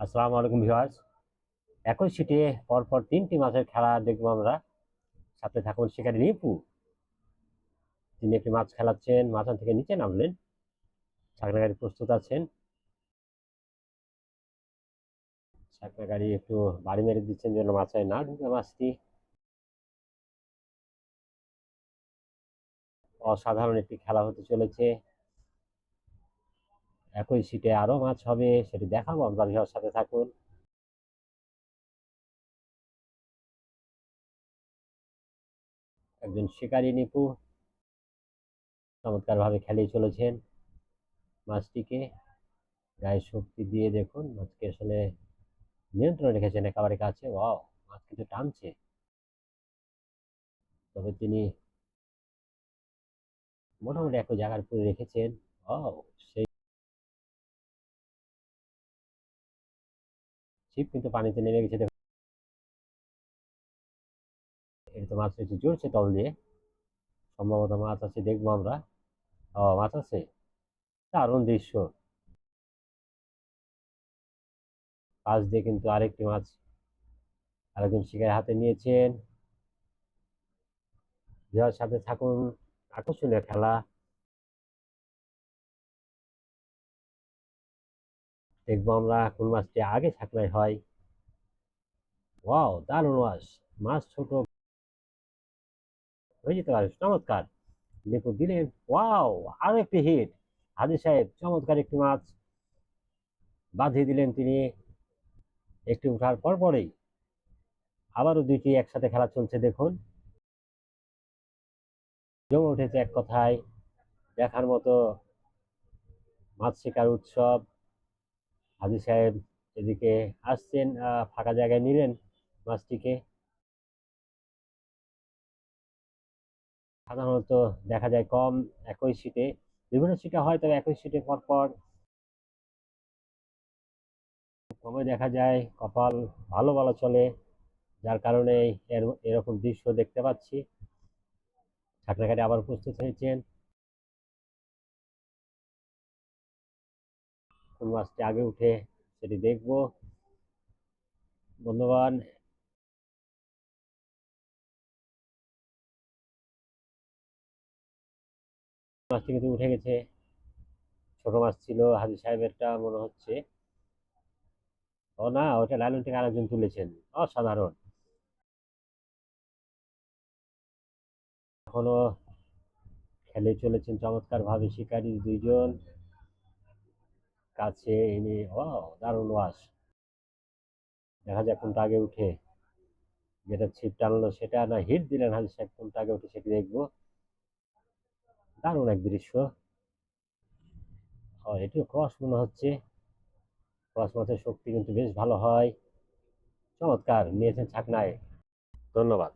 আসসালামু আলাইকুম ভিউয়ার্স। একই সিটে পরপর তিনটি মাছের খেলা দেখব আমরা। সাথে থাকুন শিকারী নিপু তিনি একটি মাছ খেলাচ্ছেন মাথান থেকে নিচে নামলেন। ছাকনা গাড়ি প্রস্তুত আছেন। ছাকনা গাড়ি একটু বাড়ি মেরে দিচ্ছেন যেন মাছায় না ঢুকে মাছটি। অসাধারণ একটি খেলা হতে চলেছে। একই সিটে আরও মাছ হবে, সেটি দেখাবো আমরা ভিউয়ার সাথে থাকুন। একজন শিকারী নিপু চমৎকার ভাবে খেলেই চলেছেন মাছটিকে। গায়ে শক্তি দিয়ে দেখুন, মাছকে আসলে নিয়ন্ত্রণে রেখেছেন একেবারে কাছে। ওয়াও, মাছ কিন্তু টানছে। তবে তিনি মোটামুটি একই জায়গার উপরে রেখেছেন। ও ছিপ কিন্তু পানিতে নেমে গেছে। এটা তো মাছ হচ্ছে জোরছে তল দিয়ে। সম্ভবত মাছ আছে, দেখব আমরা। ও, মাছ আছে? দারুণ দৃশ্য। পাশ দিয়ে কিন্তু আরেকটি মাছ আরেকজন শিকারের হাতে নিয়েছেন। দেওয়ার সাথে থাকুন, আকর্ষণীয় খেলা। দেখব আমরা কোন মাছটি আগে ছাকলাই হয়। ওয়াও, দারুণ মাছ। মাছ ছোট। হয়ে যেতে পারে চমৎকার। দেখো দিলেন, ওয়াও আরও একটি হিট। হাজির সাহেব, চমৎকার একটি মাছ। বাঁধিয়ে দিলেন তিনি। একটি উঠার পর পরেই আবারও দুইটি একসাথে খেলা চলছে, দেখুন। জমে উঠেছে এক কথায়, দেখার মতো মাছ শিকার উৎসব। হাজি সাহেব এদিকে আসছেন ফাঁকা জায়গায় নিলেন মাছটিকে। সাধারণত দেখা যায় কম একই সিটে বিভিন্ন সিটে হয়, তবে একই সিটে পরপর কমে দেখা যায়, কপাল ভালো ভালো চলে, যার কারণে এর, এরকম দৃশ্য দেখতে পাচ্ছি। ছাকনাঘাটে আবার প্রস্তুত হয়েছেন। কোন মাছটি আগে উঠে, সেটি দেখব। বন্ধুগণ, মাছটি কিন্তু উঠে গেছে। ছোট মাছ ছিল, হাজি সাহেবেরটা মনে হচ্ছে। ও না, ওটা লাইলন থেকে আরেকজন তুলেছেন। অসাধারণ। এখনও খেলে চলেছেন চমৎকার ভাবে শিকারী দুইজন। কাছে এনে, ও, দারুণ ওয়াশ দেখা যাক কোনটা আগে উঠে। যেটা ছিপ টানলো সেটা না, হিট দিলেন হাজি সাহেব, কোনটা আগে উঠে সেটি দেখব। দারুণ এক দৃশ্য। ও, এটিও ক্রস মনে হচ্ছে। ক্রস মাছের শক্তি কিন্তু বেশ ভালো হয়। চমৎকার, নিয়েছেন ছাকনায়। ধন্যবাদ।